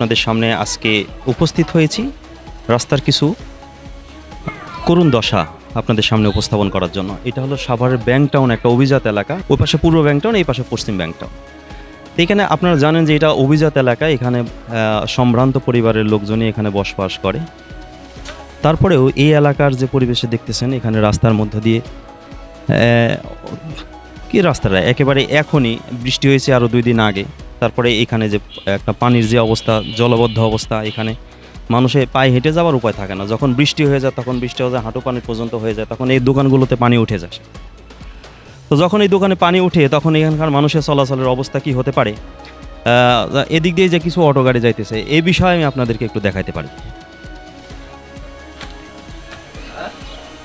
আপনাদের সামনে আজকে উপস্থিত হয়েছি। রাস্তার কিছু করুণ দশা আপনাদের সামনে উপস্থাপন করার জন্য। এটা হলো সাভারের ব্যাংক টাউন একটা অভিজাত এলাকা। ওই পাশে পূর্ব ব্যাংক টাউন, এই পাশে পশ্চিম ব্যাংক টাউন। এখানে আপনারা জানেন যে এটা অভিজাত এলাকা। এখানে সম্ভ্রান্ত পরিবারের লোকজনই এখানে বসবাস করে। তারপরেও এই এলাকার যে পরিবেশে দেখতেছেন, এখানে রাস্তার মধ্য দিয়ে কি রাস্তাটা? একেবারে এখনই বৃষ্টি হয়েছে আরও দুই দিন আগে। তারপরে এখানে যে, একটা পানির যে অবস্থা, জলবদ্ধ অবস্থা এখানে মানুষে পায়ে হেঁটে যাওয়ার উপায় থাকে না। যখন বৃষ্টি হয়ে যায়, তখন বৃষ্টি হয়ে যায়, হাঁটু পানি পর্যন্ত হয়ে যায়, তখন এই দোকানগুলোতে পানি উঠে যায়। তো যখন এই দোকানে পানি উঠে, তখন এখানকার মানুষের চলাচলের অবস্থা কি হতে পারে? এদিক দিয়ে যে কিছু অটো গাড়ি যাইতেছে এই বিষয়ে আমি আপনাদেরকে একটু দেখাইতে পারি।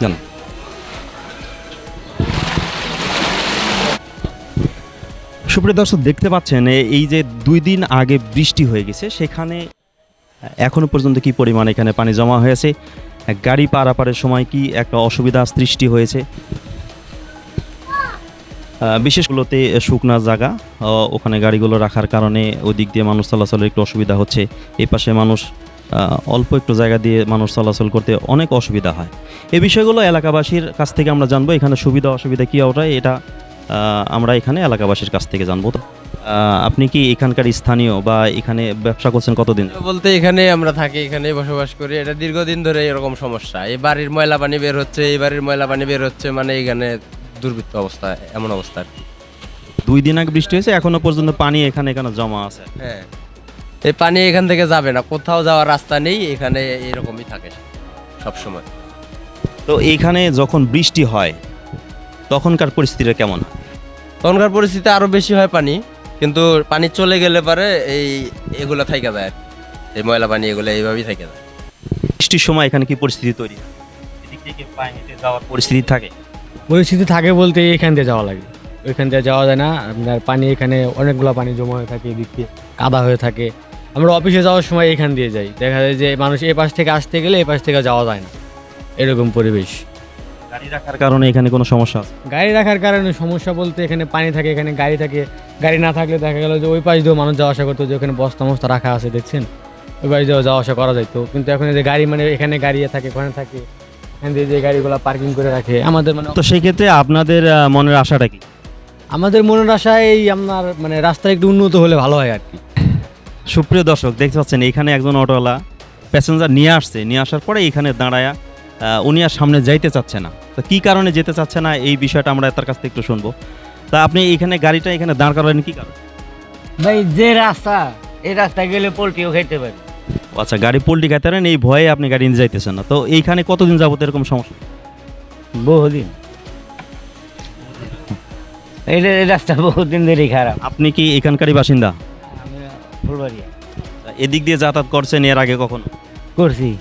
জানো? সুপ্রিয় দর্শক, দেখতে পাচ্ছেন এই যে দুই দিন আগে বৃষ্টি হয়ে গেছে, সেখানে, এখনও পর্যন্ত কি পরিমাণ এখানে পানি জমা হয়েছে? গাড়ি পারাপারের সময় কি একটা অসুবিধা সৃষ্টি হয়েছে? বিশেষগুলোতে শুকনা জায়গা ওখানে গাড়িগুলো রাখার কারণে ওই দিক দিয়ে মানুষ চলাচলের একটু অসুবিধা হচ্ছে। এই পাশে মানুষ অল্প একটু জায়গা দিয়ে মানুষ চলাচল করতে অনেক অসুবিধা হয়। এই বিষয়গুলো এলাকাবাসীর কাছ থেকে আমরা জানব, এখানে সুবিধা অসুবিধা কী ওটাই এটা আমরা এখানে এলাকাবাসীর কাছ থেকে জানব। তো আপনি কি এখানকার স্থানীয় বা এখানে ব্যবসা করছেন কতদিন? বলতে এখানে আমরা থাকি এখানে বসবাস করি। এটা দীর্ঘদিন ধরে এরকম সমস্যা। এই বাড়ির ময়লা পানি বের হচ্ছে এই বাড়ির ময়লা পানি বের হচ্ছে মানে এখানে দুর্বৃত্ত অবস্থা এমন অবস্থা আর কি। দুই দিন আগে বৃষ্টি হয়েছে এখনও পর্যন্ত পানি এখানে এখানে জমা আছে? হ্যাঁ। এই পানি এখান থেকে যাবে না কোথাও যাওয়ার রাস্তা নেই এখানে এরকমই থাকে সব সময় তো এখানে যখন বৃষ্টি হয় তখনকার পরিস্থিতিটা কেমন? তখনকার পরিস্থিতি আরও বেশি হয় পানি কিন্তু পানি চলে গেলে পরে এই এগুলো থাইকা যায়। আর কি। এই ময়লা পানি এগুলো এইভাবেই থাইকা যায়। বৃষ্টির সময় এখানে কি পরিস্থিতি তৈরি? হয়? এদিক থেকে পায়ে হেঁটে যাওয়ার পরিস্থিতি থাকে? পরিস্থিতি থাকে বলতে এখান দিয়ে যাওয়া লাগে। ওইখান দিয়ে যাওয়া যায় না আপনার পানি এখানে অনেকগুলো পানি জমা হয়ে থাকে এদিক দিয়ে কাদা হয়ে থাকে। আমরা অফিসে যাওয়ার সময় এখান দিয়ে যাই। দেখা যায় যে মানুষ এই পাশ থেকে আসতে গেলে এই পাশ থেকে যাওয়া যায় না। এরকম পরিবেশ। গাড়ি রাখার কারণে এখানে কোনো সমস্যা আছে? গাড়ি রাখার কারণে সমস্যা বলতে এখানে পানি থাকে এখানে গাড়ি থাকে। গাড়ি না থাকলে দেখা গেল যে ওই পাশ দিয়েও মানুষ যাওয়া আসা করতো যে ওখানে বস্তা মস্তা রাখা আছে দেখছেন? ওই পাশ দিয়েও যাওয়া আসা করা যাইতো। কিন্তু এখন এই যে গাড়ি মানে এখানে গাড়ি থাকে ওখানে থাকে এখান দিয়ে যে গাড়িগুলো পার্কিং করে রাখে আমাদের মানে তো সেই ক্ষেত্রে আপনাদের মনের আশাটা কি? আমাদের মনের আশা এই আপনার মানে রাস্তা একটু উন্নত হলে ভালো হয় আর কি। সুপ্রিয় দর্শক দেখতে পাচ্ছেন এখানে একজন অটোওয়ালা প্যাসেঞ্জার নিয়ে আসছে। নিয়ে আসার পরে এখানে দাঁড়ায়া উনি আর সামনে যাইতে চাচ্ছে না। তো কী কারণে যেতে চাচ্ছে না এই বিষয়টা আমরা তার কাছ থেকে একটু শুনব। তা আপনি এখানে গাড়িটা এখানে দাঁড় করালেন কি কারণ? ভাই যে রাস্তা এই রাস্তায় গেলে পোলট্রিও খেতে পারি। আচ্ছা গাড়ি পোল্টি খাইতে পারেন এই ভয়ে আপনি গাড়ি নিয়ে যাইতেছেন না। তো এইখানে কতদিন যাবত এরকম সমস্যা? বহুদিন। এই রে- এই রাস্তা বহুদিন ধরেই খারাপ। আপনি কি এখানকারই বাসিন্দা? আমি ফুলবাড়িয়া। এদিক দিয়ে যাতায়াত করছেন এর আগে কখনো? করছি।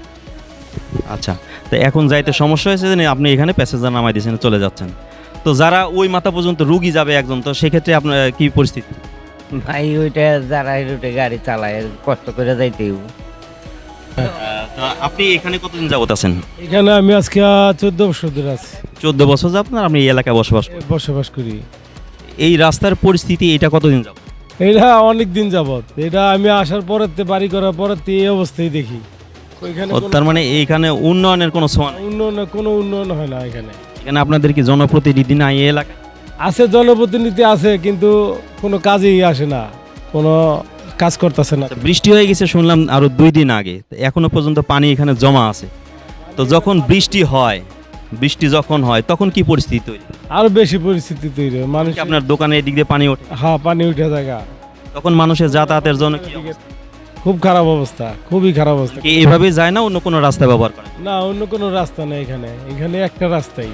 আচ্ছা তো এখন যাইতে সমস্যা হয়েছে যে আপনি এখানে প্যাসেঞ্জার নামাই দিয়েছেন চলে যাচ্ছেন। তো যারা ওই মাথা পর্যন্ত রুগী যাবে একজন তো সেক্ষেত্রে আপনার কি পরিস্থিতি? ভাই ওইটা যারা রুটে গাড়ি চালায় কষ্ট করে যাইতে আপনি এখানে কতদিন যাবত আছেন? এখানে আমি আজকে চোদ্দ বছর ধরে আছি। চোদ্দ বছর যাবত না আপনি এই এলাকায় বসবাস? বসবাস করি। এই রাস্তার পরিস্থিতি এটা কতদিন যাব এটা অনেক দিন যাবত। এটা আমি আসার পরের তে বাড়ি করার পরের তে এই অবস্থায় দেখি। তার মানে এইখানে উন্নয়নের কোনো ছোঁয়া নাই উন্নয়ন কোনো উন্নয়ন হয় না এখানে এখানে আপনাদের কি জনপ্রতিনিধি নাই এই এলাকায় আছে জনপ্রতিনিধি আছে কিন্তু কোনো কাজেই আসে না কোনো কাজ করতেছে না আচ্ছা, বৃষ্টি হয়ে গেছে শুনলাম আরও দুই দিন আগে তো এখনও পর্যন্ত পানি এখানে জমা আছে তো যখন বৃষ্টি হয় বৃষ্টি যখন হয় তখন কি পরিস্থিতি তৈরি হয়? আরও বেশি পরিস্থিতি তৈরি হয়। মানুষ আপনার দোকানে এদিক দিয়ে পানি ওঠে হ্যাঁ পানি উঠে জায়গা তখন মানুষের যাতায়াতের জন্য কি অবস্থা? খুব খারাপ অবস্থা খুবই খারাপ অবস্থা। কি এভাবে যায় না অন্য কোনো রাস্তা ব্যবহার করে না অন্য কোনো রাস্তা নেই এখানে। এখানে একটা রাস্তাই।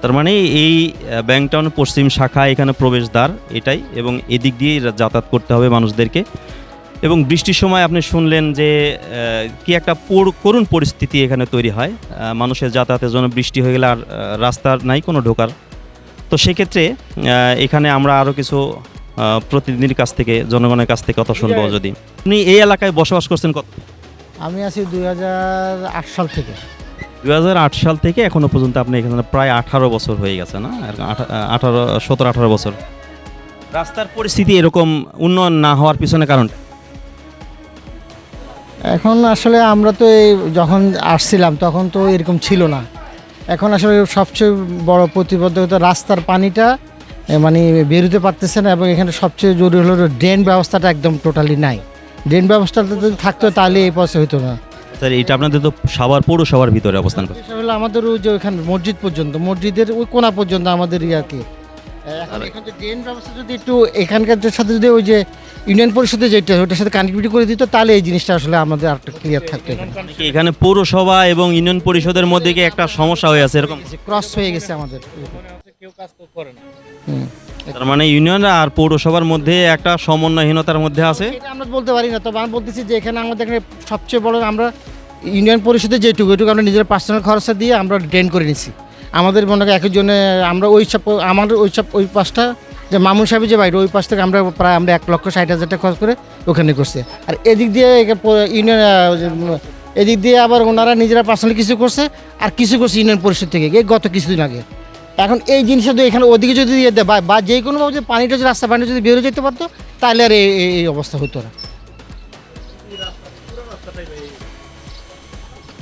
তার মানে এই ব্যাংকটাউন পশ্চিম শাখা এখানে প্রবেশদ্বার এটাই। এবং এদিক দিয়ে যাতায়াত করতে হবে মানুষদেরকে। এবং বৃষ্টির সময় আপনি শুনলেন যে কি একটা করুণ পরিস্থিতি এখানে তৈরি হয়। মানুষের যাতায়াতের জন্য বৃষ্টি হয়ে গেলে আর রাস্তার নাই কোনো ঢোকার। তো সেক্ষেত্রে এখানে আমরা আরও কিছু প্রতিনিধির কাছ থেকে জনগণের কাছ থেকে কথা শুনব যদি। আপনি এই এলাকায় বসবাস করছেন কত? আমি আছি দুই সাল থেকে। দু হাজার আট সাল থেকে এখনও পর্যন্ত আপনি এখানে প্রায় আঠারো বছর হয়ে গেছে না? আঠারো সতেরো আঠারো বছর। রাস্তার পরিস্থিতি এরকম উন্নয়ন না হওয়ার পিছনে কারণ? এখন আসলে আমরা তো এই যখন আসছিলাম তখন তো এরকম ছিল না। এখন আসলে সবচেয়ে বড় প্রতিবদ্ধকতা রাস্তার পানিটা মানে বেরোতে পারতেছে না এবং এখানে সবচেয়ে জরুরি হলো ড্রেন ব্যবস্থাটা একদম টোটালি নাই। ড্রেন ব্যবস্থাটা যদি থাকতো তাহলে এই পয়সা হতো না। স্যার এটা আপনাদের তো সাভার পৌরসভার ভিতরে অবস্থান করে হলো আমাদের ওই যে ওইখানে মসজিদ পর্যন্ত মসজিদের ওই কোনা পর্যন্ত আমাদের ইয়ে আর কি এখন যে ড্রেন ব্যবস্থা যদি একটু এখানকার সাথে যদি ওই যে ইউনিয়ন পরিষদে যেটা ওটার সাথে কানেক্টিভিটি করে দিত তাহলে এই জিনিসটা আসলে আমাদের আরেকটা ক্লিয়ার থাকতো এখানে। পৌরসভা এবং ইউনিয়ন পরিষদের মধ্যে কি একটা সমস্যা হয়ে আছে এরকম? ক্রস হয়ে গেছে আমাদের। হুম। তার মানে ইউনিয়ন আর পৌরসভার মধ্যে একটা সমন্বয়হীনতার মধ্যে আছে? এটা আমরা বলতে পারি না, তবে আমি বলতেছি যে এখানে আমাদের এখানে সবচেয়ে বড় আমরা ইউনিয়ন পরিষদে যেটুকু, এটুকু আমরা নিজের পার্সোনাল খরচা দিয়ে আমরা ড্রেন করে নিছি। আমাদের মনে করি একজনে, আমরা ওই সব, আমাদের ওই সব, ওই পাশটা, যে মামুন সাহেব যে বাইরে, ওই পাশ থেকে আমরা প্রায় আমরা এক লক্ষ ষাট হাজার টাকা খরচ করে ওখানে করছি। আর এদিক দিয়ে ইউনিয়ন এদিক দিয়ে আবার ওনারা নিজেরা পার্সোনালি কিছু করছে, আর কিছু করছে ইউনিয়ন পরিষদ থেকে গত কিছুদিন আগে। এখন এই জিনিসটা যদি এখানে ওদিকে যদি দিয়ে দেয়, বা- যে কোনোভাবে যদি পানিটা যদি রাস্তা পানিটা যদি বেরো যেতে পারতো, তাহলে আর এই অবস্থা হতো না।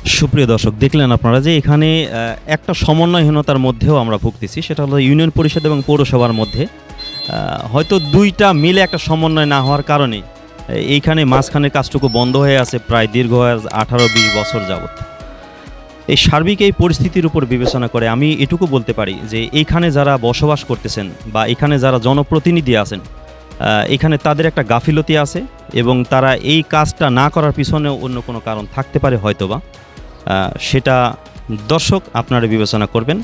সুপ্রিয় দর্শক, দেখলেন আপনারা যে এখানে একটা সমন্বয়হীনতার মধ্যেও আমরা ভুগতেছি। সেটা হলো ইউনিয়ন পরিষদ এবং পৌরসভার মধ্যে। হয়তো দুইটা মিলে একটা সমন্বয় না হওয়ার কারণে, এইখানে মাঝখানের কাজটুকু বন্ধ হয়ে আছে প্রায় দীর্ঘ আঠারো, বিশ বছর যাবত এই সার্বিক এই পরিস্থিতির উপর বিবেচনা করে আমি এটুকু বলতে পারি যে এইখানে যারা বসবাস করতেছেন বা এখানে যারা জনপ্রতিনিধি আছেন এখানে তাদের একটা গাফিলতি আছে এবং তারা এই কাজটা না করার পিছনেও অন্য কোনো কারণ থাকতে পারে হয়তোবা। সেটা দর্শক আপনারা বিবেচনা করবেন।